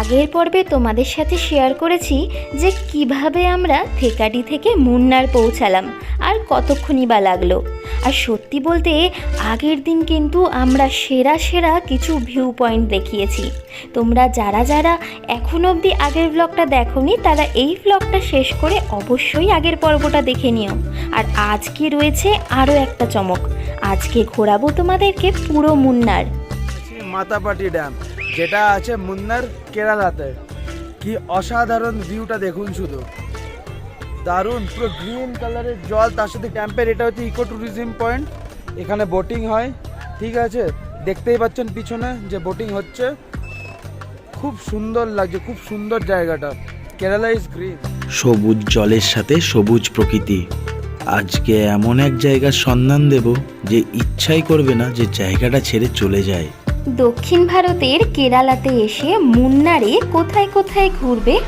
আগের পর্বে তোমাদের সাথে শেয়ার করেছি যে কীভাবে আমরা থেকাটি থেকে মুন্নার পৌঁছালাম আর কতক্ষণই বা লাগল। আর সত্যি বলতে, আগের দিন কিন্তু আমরা সেরা সেরা কিছু ভিউ পয়েন্ট দেখিয়েছি। তোমরা যারা যারা এখন অবধি আগের ব্লগটা দেখোনি, তারা এই ব্লগটা শেষ করে অবশ্যই আগের পর্বটা দেখে নিও। আর আজকে রয়েছে আরও একটা চমক। আজকে ঘোরাবো তোমাদেরকে পুরো মুন্নার। মাতাপাটি ড্যাম যেটা আছে মুন্নার কেরালাতে। কি অসাধারণ ভিউটা দেখুন শুধু। দারুণ, পুরো গ্রিন কালারের জল, তার সাথে ক্যাম্পের এটা হচ্ছে ইকো ট্যুরিজম পয়েন্ট এখানে বোটিং হয়, ঠিক আছে? দেখতেই পাচ্ছেন পিছনে যে বোটিং হচ্ছে। খুব সুন্দর লাগছে, খুব সুন্দর জায়গাটা। কেরালা ইজ গ্রিন সবুজ জলের সাথে সবুজ প্রকৃতি। আজকে এমন এক জায়গার সন্ধান দেব যে ইচ্ছাই করবে না যে জায়গাটা ছেড়ে চলে যায়। দক্ষিণ ভারতের কেরালাতে এসে মুন্নারে কোথায় কোথায় ঘুরবে,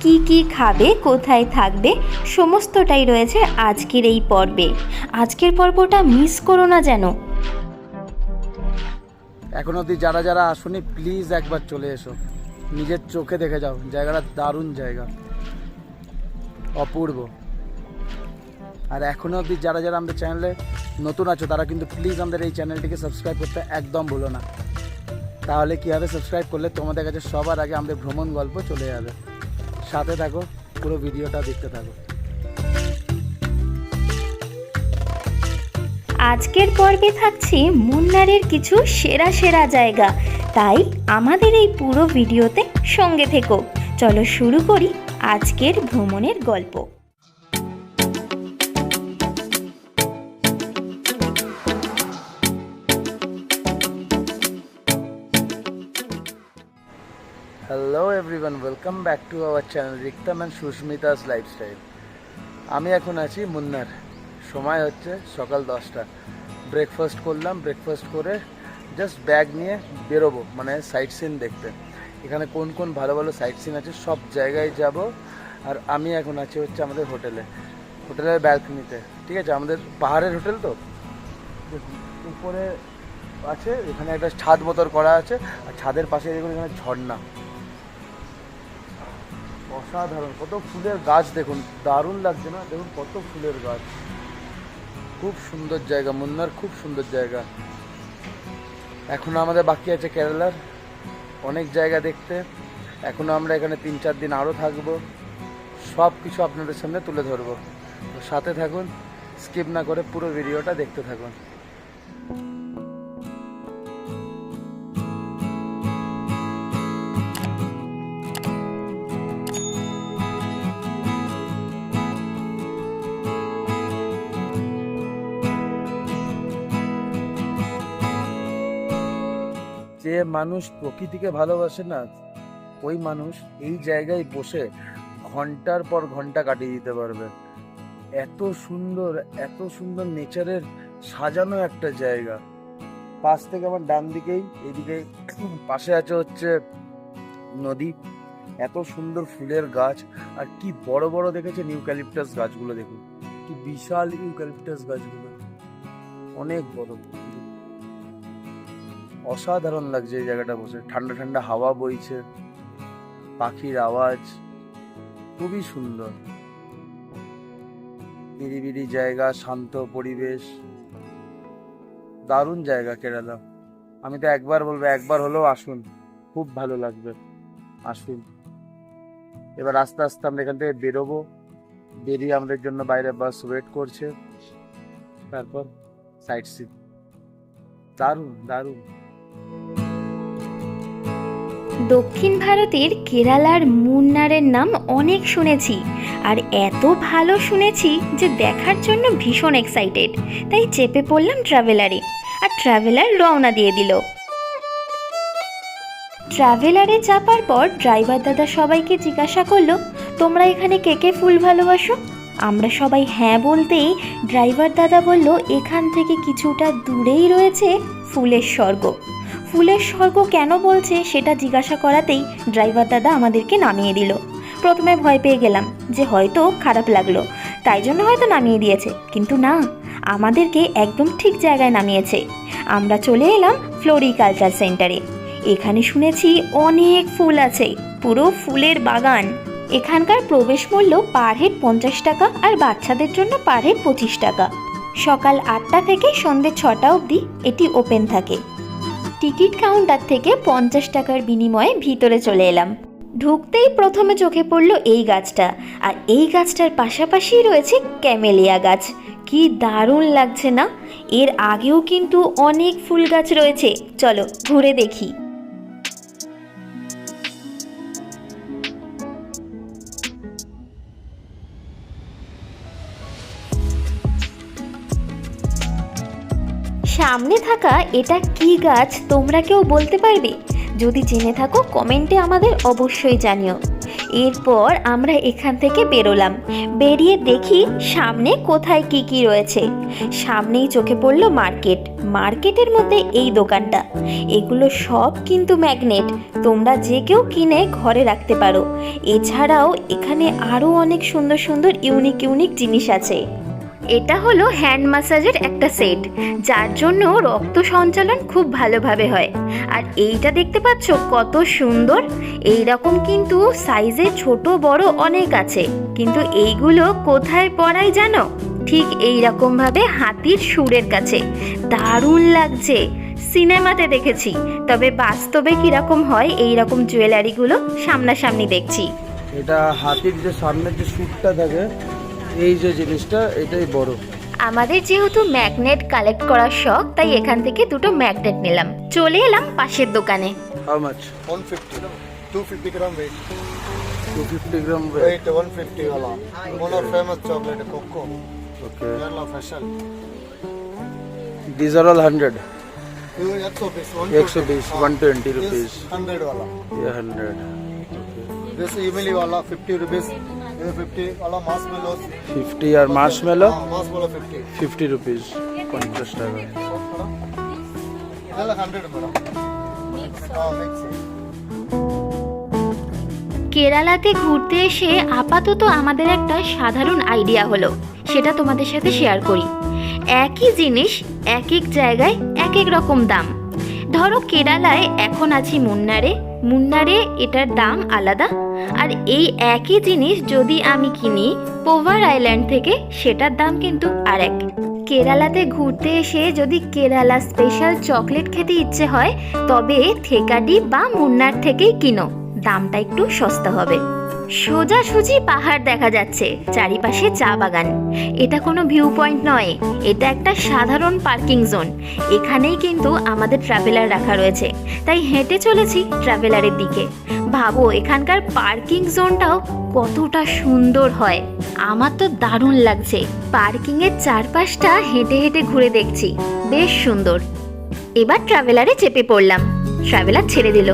কি কি খাবে, কোথায় থাকবে, সমস্তটাই রয়েছে আজকের এই পর্বে। আজকের পর্বটা মিস করো না যেন। এখন অবধি যারা যারা আসুনি প্লিজ একবার চলে এসো। নিজের চোখে দেখে যাও, জায়গাটা দারুণ জায়গা। অপূর্ব। আর এখনও অবধি যারা যারা আমাদের চ্যানেলে নতুন আছো, তারা কিন্তু প্লিজ আমাদের এই চ্যানেলটিকে সাবস্ক্রাইব করতে একদম ভুলো না। তাহলে কী হবে? সাবস্ক্রাইব করলে তোমাদের কাছে সবার আগে আমাদের ভ্রমণ গল্প চলে যাবে। সাথে থাকো, পুরো ভিডিওটা দেখতে থাকো। আজকের পর্বে থাকছে মুন্নারের কিছু সেরা সেরা জায়গা। তাই আমাদের এই পুরো ভিডিওতে সঙ্গে থেকো। চলো শুরু করি আজকের ভ্রমণের গল্প। Hello everyone welcome back to our channel Riktam and Susmita's lifestyle আমি এখন আছি মুন্নার। সময় হচ্ছে সকাল দশটা। ব্রেকফাস্ট করলাম ব্রেকফাস্ট করে জাস্ট ব্যাগ নিয়ে বেরোবো মানে সাইট সিন দেখতে। এখানে কোন কোন ভালো ভালো সাইট সিন আছে সব জায়গায় যাব। আর আমি এখন আছি হচ্ছে আমাদের হোটেলে, হোটেলের ব্যালকনিতে। ঠিক আছে, আমাদের পাহাড়ের হোটেল তো? উপরে আছে, এখানে একটা ছাদ মতন করা আছে। আর ছাদের পাশে দেখুন এখানে ঝর্ণা। অসাধারণ, কত ফুলের গাছ দেখুন, দারুণ লাগছে না? দেখুন কত ফুলের গাছ। খুব সুন্দর জায়গা, মুন্নার খুব সুন্দর জায়গা। এখনও আমাদের বাকি আছে কেরালার, অনেক জায়গা দেখতে। এখনও আমরা এখানে তিন চার দিন আরও থাকব। সব কিছু আপনাদের সামনে তুলে ধরবো। সাথে থাকুন, স্কিপ না করে পুরো ভিডিওটা দেখতে থাকুন। মানুষ প্রকৃতিকে ভালোবাসে না, ওই মানুষ এই জায়গায় বসে ঘণ্টার পর ঘণ্টা কাটিয়ে দিতে পারবে। এত সুন্দর এত সুন্দর নেচারের সাজানো একটা জায়গা। পাশ থেকে আমার ডান দিকেই এইদিকে পাশে আছে হচ্ছে নদী। এত সুন্দর ফুলের গাছ, আর কি বড় বড় দেখেছেন ইউক্যালিপটাস গাছগুলো দেখুন। কি বিশাল ইউক্যালিপটাস গাছগুলো। অনেক বড়। অসাধারণ লাগছে এই জায়গাটা বসে। ঠান্ডা ঠান্ডা হাওয়া বইছে, পাখির আওয়াজ, খুবই সুন্দর। নিরিবিলি জায়গা, শান্ত পরিবেশ। দারুণ জায়গা কেরালা। আমি তো একবার বলব, একবার হলেও আসুন। খুব ভালো লাগবে। আসুন। এবার আস্তে আস্তে আমরা এখান থেকে বেরোবো। বেরিয়ে আমাদের জন্য বাইরে বাস ওয়েট করছে। তারপর সাইট সিন। দারুণ দারুণ। দক্ষিণ ভারতের কেরালার মুন্নারের নাম অনেক শুনেছি, আর এত ভালো শুনেছি যে দেখার জন্য ভীষণ এক্সাইটেড তাই চেপে পড়লাম ট্রাভেলারে আর ট্রাভেলার রওনা দিয়ে দিল। ট্রাভেলারে চাপার পর ড্রাইভার দাদা সবাইকে জিজ্ঞাসা করল, তোমরা এখানে কে কে ফুল ভালোবাসো? আমরা সবাই হ্যাঁ বলতেই ড্রাইভার দাদা বলল, এখান থেকে কিছুটা দূরেই রয়েছে ফুলের স্বর্গ। ফুলের স্বর্গ কেন বলছে সেটা জিজ্ঞাসা করাতেই ড্রাইভার দাদা আমাদেরকে নামিয়ে দিল। প্রথমে ভয় পেয়ে গেলাম যে হয়তো খারাপ লাগল। তাই জন্য হয়তো নামিয়ে দিয়েছে। কিন্তু না, আমাদেরকে একদম ঠিক জায়গায় নামিয়েছে। আমরা চলে এলাম ফ্লোরিকালচার সেন্টারে। এখানে শুনেছি অনেক ফুল আছে, পুরো ফুলের বাগান। এখানকার প্রবেশ মূল্য পার হেড পঞ্চাশ টাকা আর বাচ্চাদের জন্য পার হেড পঁচিশ টাকা। সকাল আটটা থেকে সন্ধ্যে ছটা অবধি এটি ওপেন থাকে। টিকিট কাউন্টার থেকে পঞ্চাশ টাকার বিনিময়ে ভিতরে চলে এলাম। ঢুকতেই প্রথমে চোখে পড়ল এই গাছটা, আর এই গাছটার পাশাপাশি রয়েছে ক্যামেলিয়া গাছ। কি দারুণ লাগছে না? এর আগেও কিন্তু অনেক ফুল গাছ রয়েছে। চলো ঘুরে দেখি। সামনে থাকা এটা কি গাছ তোমরা কেউ বলতে পারবে? যদি জেনে থাকো, কমেন্টে আমাদের অবশ্যই জানিও। এরপর আমরা এখান থেকে বেরোলাম। বেরিয়ে দেখি সামনে কোথায় কি কি রয়েছে। সামনেই চোখে পড়ল মার্কেট। মার্কেটের মধ্যে এই দোকানটা। এগুলো সব কিন্তু ম্যাগনেট। তোমরা যে কেউ কিনে ঘরে রাখতে পারো। এছাড়াও এখানে আরও অনেক সুন্দর সুন্দর ইউনিক ইউনিক জিনিস আছে। এটা হলো হ্যান্ড ম্যাসাজের একটা সেট যার জন্য রক্ত সঞ্চালন খুব ভালোভাবে হয়। আর এইটা দেখতে পাচ্ছ কত সুন্দর? এই রকম কিন্তু সাইজে ছোট, বড় অনেক আছে। কিন্তু এইগুলো কোথায় পড়াই জানো? ঠিক এই রকমভাবে হাতির সুরের কাছে। দারুণ লাগছে। সিনেমাতে দেখেছি। তবে বাস্তবে কীরকম হয় এই রকম জুয়েলারিগুলো সামনাসামনি দেখছি। এটা হাতির যে সামনের যে সুটটা থাকে এই যে জিনিসটা এটাই বড় আমাদের যেহেতু ম্যাগনেট কালেক্ট করার শখ তাই এখান থেকে দুটো ম্যাগনেট নিলাম চলে এলাম পাশের দোকানে how much 150 250 gram weight two fifty gram weight 150 वाला one of famous chocolate coco okay Kerala fashion this R all hundred ये 120 একশো বিশ ওয়ান টোয়েন্টি রুপিস this 100 वाला ये हंड्रेड this imili वाला 50 rupees ফিফটি আর মার্শমেলো ফিফটি রুপিস পঞ্চাশ টাকা। কেরালাতে ঘুরতে এসে আপাতত আমাদের একটা সাধারণ আইডিয়া হলো সেটা তোমাদের সাথে শেয়ার করি। একই জিনিস এক এক জায়গায় এক এক রকম দাম। ধরো কেরালায় এখন আছি মুন্নারে মুন্নারে এটার দাম আলাদা। আর এই একই জিনিস যদি আমি কিনি, পোভার আইল্যান্ড থেকে সেটার দাম কিন্তু আর এক কেরালাতে ঘুরতে এসে যদি কেরালা স্পেশাল চকলেট খেতে ইচ্ছে হয়, তবে থেকাডি বা মুন্নার থেকেই কিনো। দামটা একটু সস্তা হবে। সোজাসুজি পাহাড় দেখা যাচ্ছে, চারিপাশে চা বাগান। এটা কোনো ভিউ পয়েন্ট নয়, এটা একটা সাধারণ পার্কিং জোন এখানেই কিন্তু আমাদের ট্রাভেলার রাখা রয়েছে। তাই হেঁটে চলেছি ট্রাভেলারের দিকে। ভাবো, এখানকার পার্কিং জোনটাও কতটা সুন্দর হয়। আমার তো দারুণ লাগছে। পার্কিংয়ের চারপাশটা হেঁটে হেঁটে ঘুরে দেখছি। বেশ সুন্দর। এবার ট্রাভেলারে চেপে পড়লাম। ট্রাভেলার ছেড়ে দিল।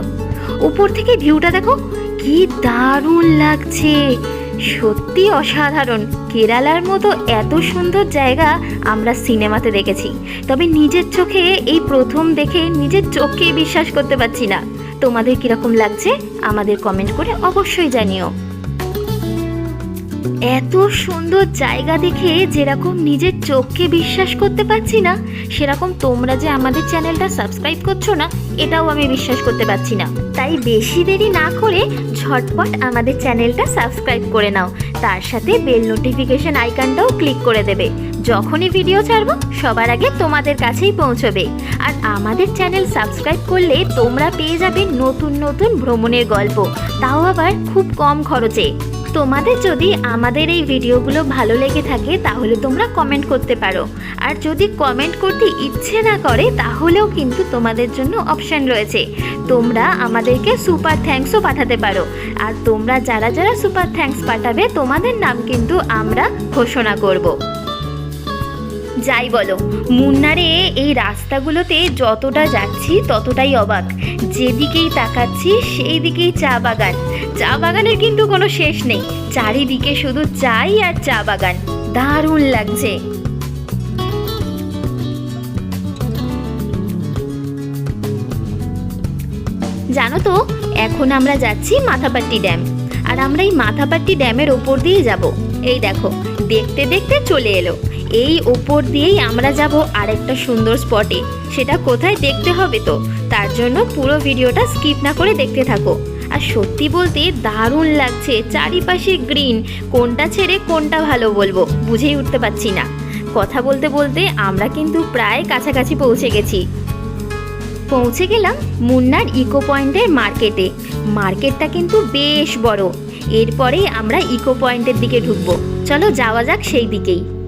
উপর থেকে ভিউটা দেখো কি দারুণ লাগছে। সত্যি অসাধারণ। কেরালার মতো এত সুন্দর জায়গা আমরা সিনেমাতে দেখেছি। তবে নিজের চোখে এই প্রথম দেখে নিজের চোখকে বিশ্বাস করতে পারছি না। তোমাদের কীরকম লাগছে আমাদের কমেন্ট করে অবশ্যই জানিও। এত সুন্দর জায়গা দেখে যেরকম নিজের চোখকে বিশ্বাস করতে পারছি না, সেরকম তোমরা যে আমাদের চ্যানেলটা সাবস্ক্রাইব করছ না, এটাও আমি বিশ্বাস করতে পারছি না। তাই বেশি দেরি না করে ঝটপট আমাদের চ্যানেলটা সাবস্ক্রাইব করে নাও। তার সাথে বেল নোটিফিকেশন আইকনটাও ক্লিক করে দেবে। যখনই ভিডিও ছাড়বো, সবার আগে তোমাদের কাছেই পৌঁছবে। আর আমাদের চ্যানেল সাবস্ক্রাইব করলে তোমরা পেয়ে যাবে নতুন নতুন ভ্রমণের গল্প। তাও আবার খুব কম খরচে। তোমাদের যদি আমাদের এই ভিডিওগুলো ভালো লেগে থাকে, তাহলে তোমরা কমেন্ট করতে পারো। আর যদি কমেন্ট করতে ইচ্ছে না করে, তাহলেও কিন্তু তোমাদের জন্য অপশান রয়েছে। তোমরা আমাদেরকে সুপার থ্যাঙ্কসও পাঠাতে পারো। আর তোমরা যারা যারা সুপার থ্যাঙ্কস পাঠাবে, তোমাদের নাম কিন্তু আমরা ঘোষণা করব। যাই বলো। মুন্নারে এই রাস্তাগুলোতে যতটা যাচ্ছি ততটাই অবাক। যেদিকেই তাকাচ্ছি সেই দিকেই চা বাগান। চা বাগানের কিন্তু কোনো শেষ নেই। চারিদিকে শুধু চাই আর চা বাগান। দারুণ লাগছে। জানো তো, এখন আমরা যাচ্ছি মাথাপাট্টি ড্যাম। আর আমরা এই মাথাপাট্টি ড্যামের ওপর দিয়ে যাব। এই দেখো, দেখতে দেখতে চলে এলো। এই ওপর দিয়েই আমরা যাব আরেকটা সুন্দর স্পটে। সেটা কোথায় দেখতে হবে তো? তার জন্য পুরো ভিডিওটা স্কিপ না করে দেখতে থাকো। আর সত্যি বলতে দারুণ লাগছে, চারিপাশে গ্রিন। কোনটা ছেড়ে কোনটা ভালো বলব, বুঝেই উঠতে পারছি না। কথা বলতে বলতে আমরা কিন্তু প্রায় কাছাকাছি পৌঁছে গেছি। পৌঁছে গেলাম মুন্নার ইকো পয়েন্টের মার্কেটে। মার্কেটটা কিন্তু বেশ বড়। এরপরেই আমরা ইকো পয়েন্টের দিকে ঢুকবো। চলো যাওয়া যাক সেই দিকেই।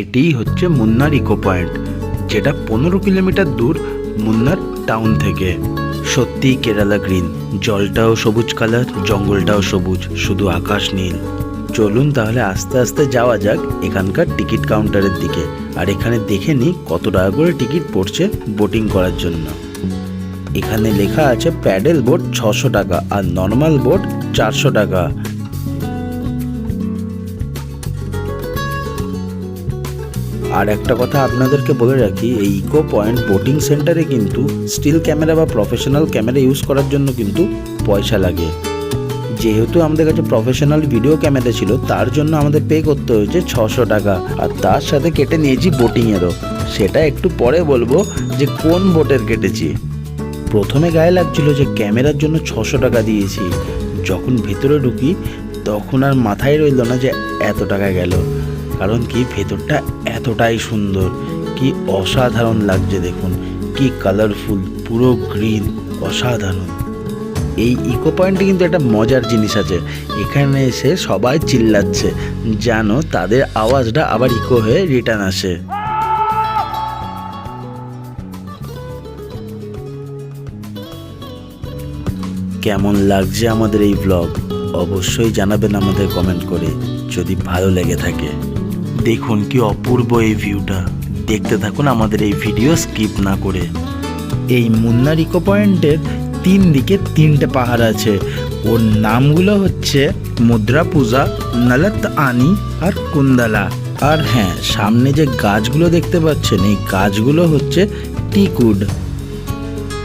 এটিই হচ্ছে মুন্নার ইকো পয়েন্ট যেটা পনেরো কিলোমিটার দূর মুন্নার টাউন থেকে। সত্যি কেরালা গ্রিন জলটাও সবুজ কালার জঙ্গলটাও সবুজ, শুধু আকাশ নীল। চলুন তাহলে আস্তে আস্তে যাওয়া যাক এখানকার টিকিট কাউন্টারের দিকে, আর এখানে দেখে নিই কত টাকা করে টিকিট পড়ছে বোটিং করার জন্য। এখানে লেখা আছে প্যাডেল বোট ছশো টাকা আর নর্মাল বোট চারশো টাকা। আর একটা কথা আপনাদেরকে বলে রাখি, এই ইকো পয়েন্ট বোটিং সেন্টারে কিন্তু স্টিল ক্যামেরা বা প্রফেশনাল ক্যামেরা ইউজ করার জন্য কিন্তু পয়সা লাগে। যেহেতু আমাদের কাছে প্রফেশনাল ভিডিও ক্যামেরা ছিল, তার জন্য আমাদের পে করতে হয়েছে ছশো টাকা। আর তার সাথে কেটে নিয়েছি বোটিংয়েরও সেটা একটু পরে বলব যে কোন বোটের কেটেছি। প্রথমে গায়ে লাগছিল যে ক্যামেরার জন্য ছশো টাকা দিয়েছি। যখন ভেতরে ঢুকি, তখন আর মাথায় রইল না যে এত টাকা গেল। কারণ কি ভেতরটা এতটাই সুন্দর, কি অসাধারণ লাগছে দেখুন, কি কালারফুল পুরো গ্রিন অসাধারণ। এই ইকো পয়েন্টে কিন্তু একটা মজার জিনিস আছে, এখানে এসে সবাই চিল্লাচ্ছে জানো তাদের আওয়াজটা আবার ইকো হয়ে রিটার্ন আসে। কেমন লাগছে আমাদের এই ব্লগ অবশ্যই জানাবেন আমাদের কমেন্ট করে, যদি ভালো লেগে থাকে। দেখুন কি অপূর্ব এই ভিউটা দেখতে থাকুন আমাদের এই ভিডিও স্কিপ না করে। এই মুন্নার ইকো পয়েন্টের তিন দিকে তিনটে পাহাড় আছে। ওর নামগুলো হচ্ছে মুদ্রা পূজা, নলত আনি আর কুন্দালা। আর হ্যাঁ সামনে যে গাছগুলো দেখতে পাচ্ছেন, এই গাছগুলো হচ্ছে টিকুড।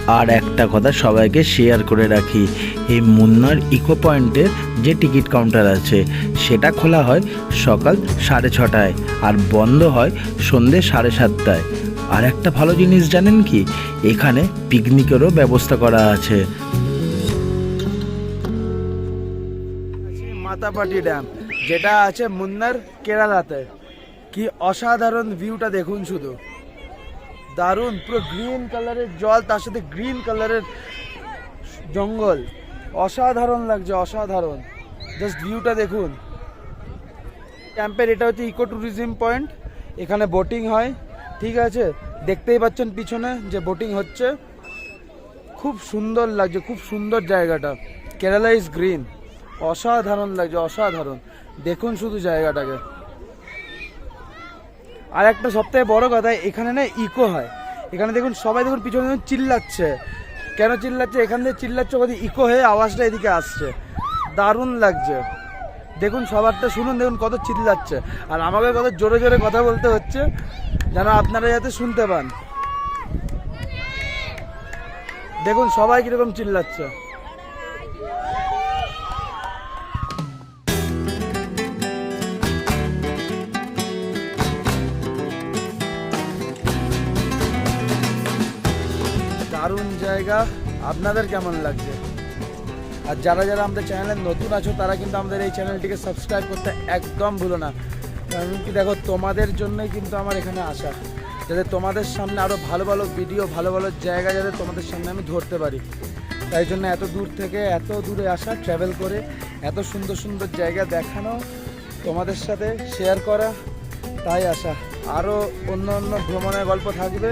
আর একটা কথা সবাইকে শেয়ার করে রাখি এই মুন্নার ইকো পয়েন্টের যে টিকিট কাউন্টার আছে, সেটা খোলা হয় সকাল সাড়ে ছটায় আর বন্ধ হয় সন্ধে সাড়ে সাতটায়। আর একটা ভালো জিনিস জানেন কি? এখানে পিকনিকেরও ব্যবস্থা করা আছে। মাতাপাটি ড্যাম যেটা আছে মুন্নার কেরালাতে। কি অসাধারণ ভিউটা দেখুন শুধু। দারুণ, পুরো গ্রিন কালারের জল, তার সাথে গ্রিন কালারের জঙ্গল। অসাধারণ লাগছে, অসাধারণ। জাস্ট ভিউটা দেখুন। ক্যাম্পের এটা হচ্ছে ইকো ট্যুরিজম পয়েন্ট এখানে বোটিং হয়। ঠিক আছে? দেখতেই পাচ্ছেন পিছনে যে বোটিং হচ্ছে। খুব সুন্দর লাগছে, খুব সুন্দর জায়গাটা। কেরালা ইজ গ্রিন অসাধারণ লাগছে, অসাধারণ। দেখুন শুধু জায়গাটাকে। আর একটা সবথেকে বড় কথা, এখানে না ইকো হয়। এখানে দেখুন, সবাই দেখুন পিছনে চিল্লাচ্ছে। কেন চিল্লাচ্ছে? এখান থেকে চিল্লাচ্ছে ওদের ইকো হয়ে আওয়াজটা এদিকে আসছে। দারুণ লাগছে। দেখুন সবারটা শুনুন, দেখুন কত চিল্লাচ্ছে। আর আমাকে কত জোরে জোরে কথা বলতে হচ্ছে, যেন আপনারা যাতে শুনতে পান। দেখুন সবাই কীরকম চিল্লাচ্ছে। জায়গা আপনাদের কেমন লাগছে? আর যারা যারা আমাদের চ্যানেলে নতুন আছো, তারা কিন্তু আমাদের এই চ্যানেলটিকে সাবস্ক্রাইব করতে একদম ভুলো না। কারণ কি দেখো, তোমাদের জন্যই কিন্তু আমার এখানে আসা। যাতে তোমাদের সামনে আরও ভালো ভালো ভিডিও ভালো ভালো জায়গা যাতে তোমাদের সামনে আমি ধরতে পারি। তাই জন্য এত দূর থেকে, এত দূরে আসা ট্রাভেল করে, এত সুন্দর সুন্দর জায়গা দেখানো, তোমাদের সাথে শেয়ার করা, তাই আসা। আরও অন্য অন্য ভ্রমণের গল্প থাকবে।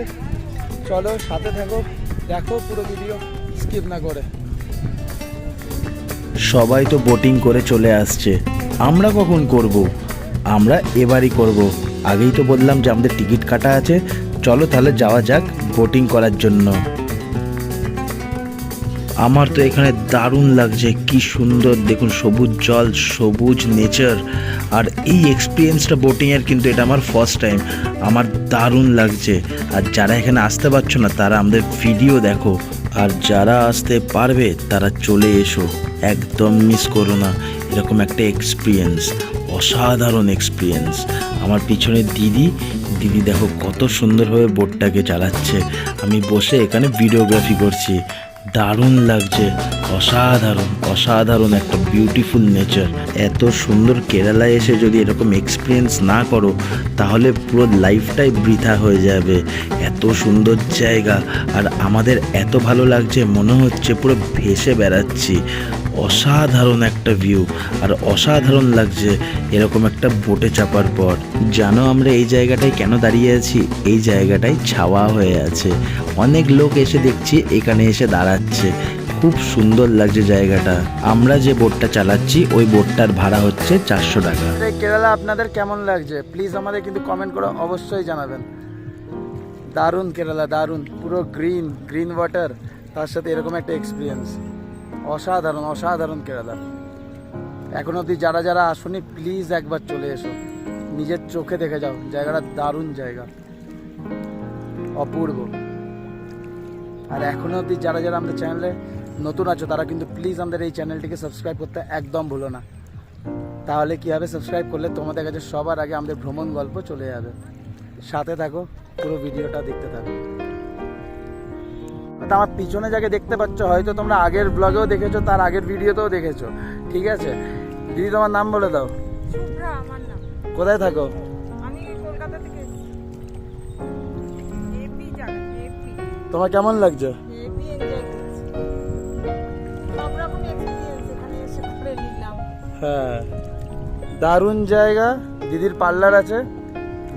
চলো, সাথে থাকো। দেখো পুরো ভিডিও স্কিপ না করে। সবাই তো বোটিং করে চলে আসছে। আমরা কখন করব? আমরা এবারই করব। আগেই তো বললাম যে আমাদের টিকিট কাটা আছে। চলো তাহলে যাওয়া যাক বোটিং করার জন্য। আমার তো এখানে দারুণ লাগছে, কি সুন্দর। দেখুন, সবুজ জল, সবুজ নেচার আর এই এক্সপিরিয়েন্সটা বোটিংয়ের কিন্তু এটা আমার ফার্স্ট টাইম আমার দারুণ লাগছে। আর যারা এখানে আসতে পারছ না, তারা আমাদের ভিডিও দেখো। আর যারা আসতে পারবে, তারা চলে এসো। একদম মিস করো না। এরকম একটা এক্সপিরিয়েন্স অসাধারণ এক্সপিরিয়েন্স আমার পিছনে দিদি দিদি দেখো কত সুন্দরভাবে বোটটাকে চালাচ্ছে। আমি বসে এখানে ভিডিওগ্রাফি করছি। দারুণ লাগছে। অসাধারণ অসাধারণ একটা বিউটিফুল নেচার এত সুন্দর কেরালায় এসে যদি এরকম এক্সপিরিয়েন্স না করো, তাহলে পুরো লাইফটাই বৃথা হয়ে যাবে। এত সুন্দর জায়গা। আর আমাদের এত ভালো লাগছে, মনে হচ্ছে পুরো ভেসে বেড়াচ্ছি। অসাধারণ একটা ভিউ আর অসাধারণ লাগছে এরকম একটা বোটে চাপার পর। জানো আমরা এই জায়গাটায় কেন দাঁড়িয়ে আছি? এই জায়গাটায় ছাওয়া হয়ে আছে। অনেক লোক এসে দেখছি এখানে এসে দাঁড়াচ্ছে। খুব সুন্দর লাগছে জায়গাটা। আমরা যে বোটটা চালাচ্ছি, ওই বোটটার ভাড়া হচ্ছে চারশো টাকা। কেরালা, আপনাদের কেমন লাগছে? প্লিজ আমাদের কিন্তু কমেন্ট করে অবশ্যই জানাবেন। দারুণ কেরালা, দারুণ, পুরো গ্রিন গ্রিন ওয়াটার তার সাথে এরকম একটা এক্সপিরিয়েন্স অসাধারণ অসাধারণ কেরালা এখন অবধি যারা যারা আসুনি প্লিজ একবার চলে এসো। নিজের চোখে দেখে যাও, জায়গাটা দারুণ জায়গা। অপূর্ব। আর এখনও অবধি যারা যারা আমাদের চ্যানেলে নতুন আছো, তারা কিন্তু প্লিজ আমাদের এই চ্যানেলটিকে সাবস্ক্রাইব করতে একদম ভুলো না। তাহলে কি হবে? সাবস্ক্রাইব করলে তোমাদের কাছে সবার আগে আমাদের ভ্রমণ গল্প চলে যাবে। সাথে থাকো, পুরো ভিডিওটা দেখতে থাকো। আমার পিছনে যাকে দেখতে পাচ্ছ হয়তো তোমরা আগের ব্লগেও দেখেছ তার আগের ভিডিওতেও দেখেছ। ঠিক আছে? দিদি তোমার নাম বলে দাও। কোথায় থাকো? তোমার কেমন লাগছে? হ্যাঁ। দারুণ জায়গা। দিদির পার্লার আছে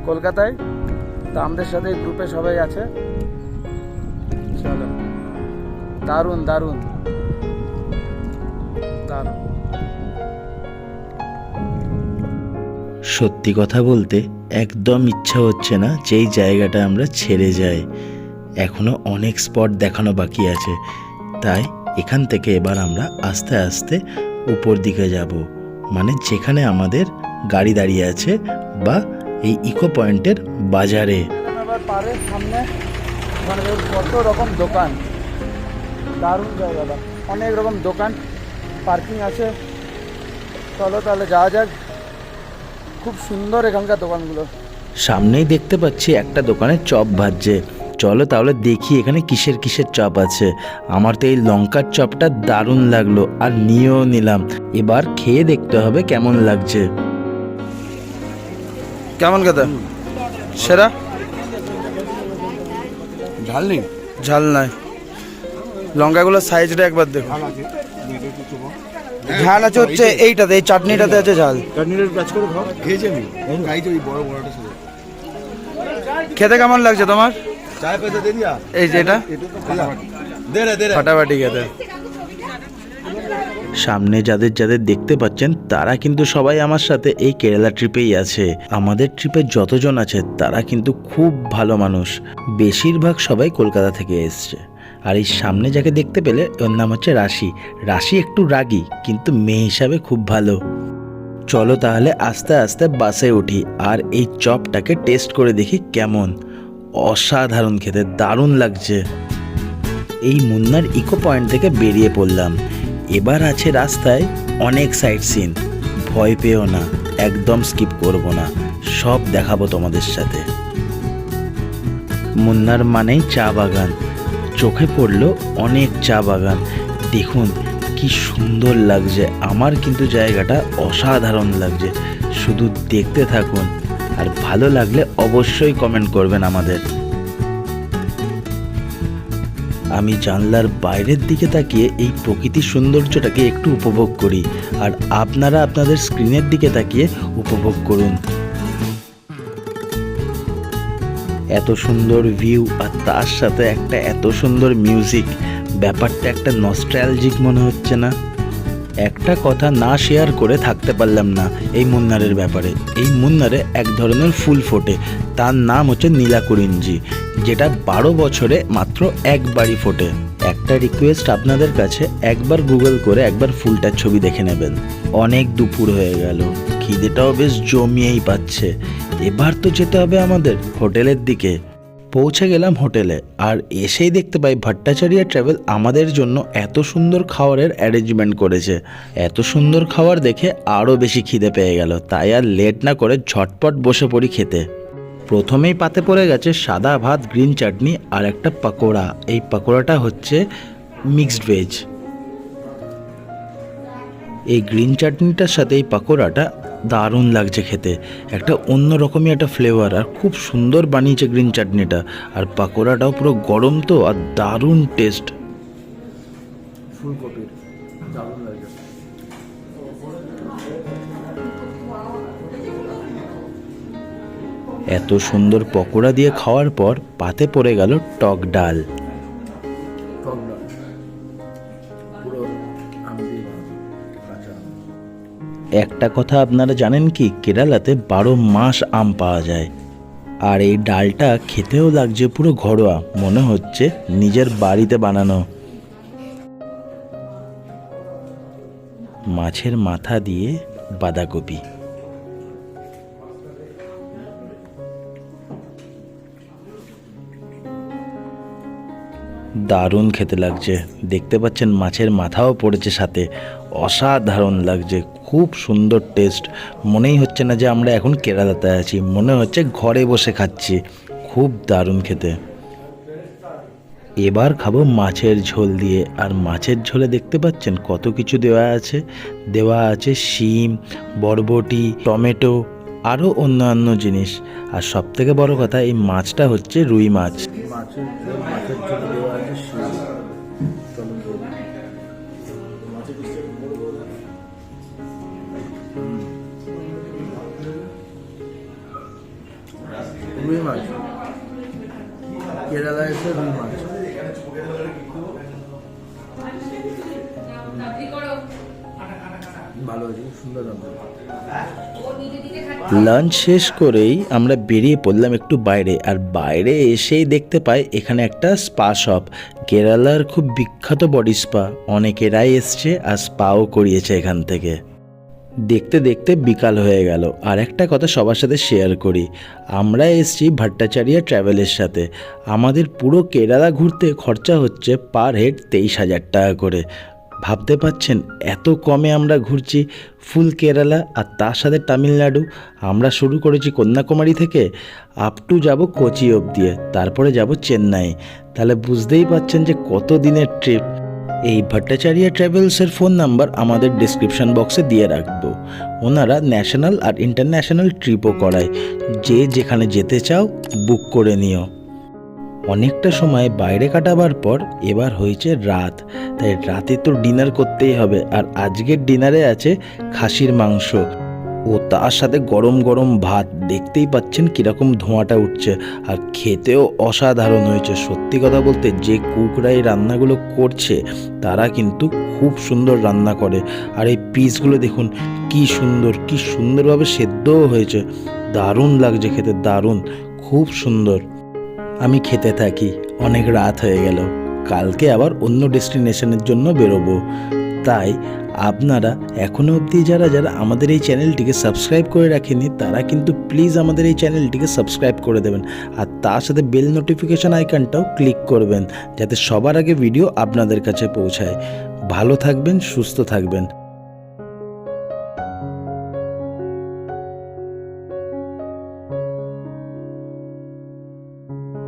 কলকাতায়। তা আমাদের সাথে গ্রুপে সবাই আছে। দারুণ দারুণ। দারুণ। সত্যি কথা বলতে একদম ইচ্ছা হচ্ছে না যেই জায়গাটা আমরা ছেড়ে যাই। এখনও অনেক স্পট দেখানো বাকি আছে। তাই এখান থেকে এবার আমরা আস্তে আস্তে উপর দিকে যাব। মানে যেখানে আমাদের গাড়ি দাঁড়িয়ে আছে বা এই ইকো পয়েন্টের বাজারে। আবার পাড়ের সামনে ওখানে কত রকম দোকান। দারুণ জায়গাটা অনেক রকম দোকান পার্কিং আছে। চলো তাহলে যাওয়া যাক। খুব সুন্দর এখানকার দোকানগুলো। সামনেই দেখতে পাচ্ছি একটা দোকানে চপ ভাজছে। চলো তাহলে দেখি এখানে কিসের কিসের চপ আছে। আমার তো এই লঙ্কার চপটা দারুণ লাগল আর নিয়েও নিলাম। এবার খেয়ে দেখতে হবে কেমন লাগছে। কেমন কথা সেরা? ঝাল নেই? ঝাল নাই। লঙ্কাগুলোর সাইজটা একবার দেখো ঝাল আছে হচ্ছে এইটাতে এই চাটনিটাতে আছে ঝাল। খেতে কেমন লাগছে তোমার? এই যেটা দে রে দে রে। ফাটাফাটি খেতে। সামনে যাদের যাদের দেখতে পাচ্ছেন তারা কিন্তু সবাই আমার সাথে এই কেরালা ট্রিপেই আছে। আমাদের ট্রিপে যতজন আছে তারা কিন্তু খুব ভালো মানুষ। বেশিরভাগ সবাই কলকাতা থেকে এসছে। আর এই সামনে যাকে দেখতে পেলে ওর নাম হচ্ছে রাশি। রাশি একটু রাগী, কিন্তু মেয়ে হিসাবে খুব ভালো। চলো তাহলে আস্তে আস্তে বাসে উঠি আর এই চপটাকে টেস্ট করে দেখি কেমন। অসাধারণ খেতে, দারুণ লাগছে। এই মুন্নার ইকো পয়েন্ট থেকে বেরিয়ে পড়লাম। এবার আছে রাস্তায় অনেক সাইট সিন ভয় পেও না, একদম স্কিপ করব না। সব দেখাবো তোমাদের সাথে। মুন্নার মানেই চা বাগান। চোখে পড়ল অনেক চা বাগান। দেখুন, কি সুন্দর লাগছে। আমার কিন্তু জায়গাটা অসাধারণ লাগছে। শুধু দেখতে থাকুন। আর ভালো লাগলে অবশ্যই কমেন্ট করবেন আমাদের। আমি জানলার বাইরের দিকে তাকিয়ে এই প্রকৃতির সৌন্দর্যটাকে একটু উপভোগ করি। আর আপনারা আপনাদের স্ক্রিনের দিকে তাকিয়ে উপভোগ করুন। এত সুন্দর ভিউ আর তার সাথে একটা এত সুন্দর মিউজিক ব্যাপারটা একটা নস্ট্রালজিক মনে হচ্ছে না। একটা কথা না শেয়ার করে থাকতে পারলাম না এই মুন্নারের ব্যাপারে। এই মুন্নারে এক ধরনের ফুল ফোটে। তার নাম হচ্ছে নীলাকুরিঞ্জি, যেটা বারো বছরে মাত্র একবারই ফোটে। একটা রিকোয়েস্ট আপনাদের কাছে, একবার গুগল করে একবার ফুলটার ছবি দেখে নেবেন। অনেক দুপুর হয়ে গেল। খিদেটাও বেশ জমিয়েই পাচ্ছে। এবার তো যেতে হবে আমাদের হোটেলের দিকে। পৌঁছে গেলাম হোটেলে, আর এসেই দেখতে পাই ভট্টাচারিয়া ট্রাভেল আমাদের জন্য এত সুন্দর খাবারের অ্যারেঞ্জমেন্ট করেছে। এত সুন্দর খাবার দেখে আরও বেশি খিদে পেয়ে গেল, তাই আর লেট না করে ঝটপট বসে পড়ি খেতে। প্রথমেই পাতে পড়ে গেছে সাদা ভাত গ্রিন চাটনি আর একটা পাকোড়া। এই পাকোড়াটা হচ্ছে মিক্সড ভেজ এই গ্রিন চাটনিটার সাথে এই পাকোড়াটা দারুণ লাগছে খেতে। একটা অন্য রকমই একটা ফ্লেভার আর খুব সুন্দর বানিয়েছে গ্রিন চাটনিটা আর পাকোড়াটাও পুরো গরম তো আর দারুণ টেস্ট ফুলকপির দারুণ লাগে। এত সুন্দর পকোড়া দিয়ে খাওয়ার পর পাতে পড়ে গেল টক ডাল। একটা কথা আপনারা জানেন কি? কেরালাতে বারো মাস আম পাওয়া যায়। আর এই ডালটা খেতেও লাগছে পুরো ঘরোয়া, মনে হচ্ছে নিজের বাড়িতে বানানো। মাছের মাথা দিয়ে বাঁধাকপি। দারুণ খেতে লাগছে। দেখতে পাচ্ছেন মাছের মাথাও পড়েছে সাথে। অসাধারণ লাগছে, খুব সুন্দর টেস্ট মনেই হচ্ছে না যে আমরা এখন কেরালাতে আছি, মনে হচ্ছে ঘরে বসে খাচ্ছি। খুব দারুণ খেতে। এবার খাব মাছের ঝোল দিয়ে। আর মাছের ঝোলে দেখতে পাচ্ছেন কত কিছু দেওয়া আছে? দেওয়া আছে শিম, বরবটি, টমেটো আরও অন্যান্য জিনিস। আর সব থেকে বড় কথা এই মাছটা হচ্ছে রুই মাছ। এসে রুই মাছ। লাঞ্চ শেষ করেই আমরা বেরিয়ে পড়লাম একটু বাইরে, আর বাইরে এসেই দেখতে পাই এখানে একটা স্পা শপ কেরালার খুব বিখ্যাত বডি স্পা অনেকেরাই এসছে আর স্পাও করিয়েছে এখান থেকে। দেখতে দেখতে বিকাল হয়ে গেল, আর একটা কথা সবার সাথে শেয়ার করি। আমরা এসছি ভট্টাচারিয়া ট্রাভেলের সাথে। আমাদের পুরো কেরালা ঘুরতে খরচা হচ্ছে পার হেড তেইশ হাজার টাকা করে। ভাবতে পাচ্ছেন এত কমে আমরা ঘুরছি ফুল কেরালা আর তার সাথে তামিলনাড়ু। আমরা শুরু করেছি কন্যাকুমারী থেকে। আপ টু যাব কোচি অবধি, তারপরে যাব চেন্নাই। তাহলে বুঝতেই পাচ্ছেন যে কত দিনের ট্রিপ এই ভট্টাচারিয়া ট্রাভেলসের ফোন নাম্বার আমাদের ডিসক্রিপশন বক্সে দিয়ে রাখব। ওনারা ন্যাশনাল আর ইন্টারন্যাশনাল ট্রিপও করায়। যে যেখানে যেতে চাও বুক করে নিও। অনেকটা সময় বাইরে কাটাবার পর এবার হয়েছে রাত। তাই রাতে তো ডিনার করতেই হবে, আর আজকের ডিনারে আছে খাসির মাংস। ও তার সাথে গরম গরম ভাত, দেখতেই পাচ্ছেন কীরকম ধোঁয়াটা উঠছে। আর খেতেও অসাধারণ হয়েছে, সত্যি কথা বলতে যে কুকরা এই রান্নাগুলো করছে, তারা কিন্তু খুব সুন্দর রান্না করে। আর এই পিসগুলো দেখুন, কি সুন্দর, কি সুন্দরভাবে সেদ্ধও হয়েছে। দারুণ লাগছে খেতে, দারুণ, খুব সুন্দর। আমি খেতে থাকি। অনেক রাত হয়ে গেল। কালকে আবার অন্য ডেস্টিনেশনের জন্য বেরোবো। তাই আপনারা এখনও অবধি যারা যারা আমাদের এই চ্যানেলটিকে সাবস্ক্রাইব করে রাখেনি তারা কিন্তু প্লিজ আমাদের এই চ্যানেলটিকে সাবস্ক্রাইব করে দেবেন। আর তার সাথে বেল নোটিফিকেশান আইকনটাও ক্লিক করবেন, যাতে সবার আগে ভিডিও আপনাদের কাছে পৌঁছায়। ভালো থাকবেন, সুস্থ থাকবেন।